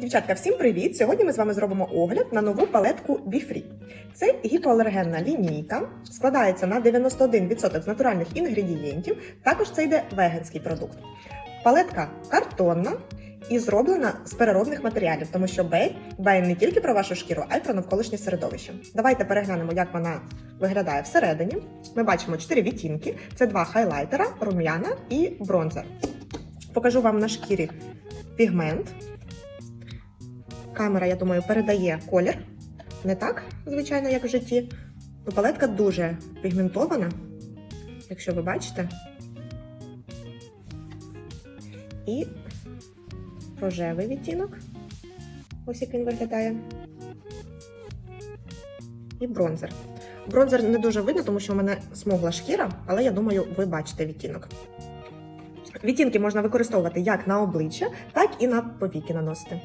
Дівчатка, всім привіт! Сьогодні ми з вами зробимо огляд на нову палетку BeFree. Це гіпоалергенна лінійка, складається на 91% з натуральних інгредієнтів. Також це йде веганський продукт. Палетка картонна і зроблена з переробних матеріалів, тому що бей дбає не тільки про вашу шкіру, а й про навколишнє середовище. Давайте переглянемо, як вона виглядає всередині. Ми бачимо 4 відтінки: це два хайлайтера, рум'яна і бронзер. Покажу вам на шкірі пігмент. Камера, я думаю, передає колір. Не так, звичайно, як в житті. Ну, палетка дуже пігментована, якщо ви бачите. І рожевий відтінок. Ось як він виглядає. І бронзер. Бронзер не дуже видно, тому що в мене смугла шкіра, але я думаю, ви бачите відтінок. Відтінки можна використовувати як на обличчя, так і на повіки наносити.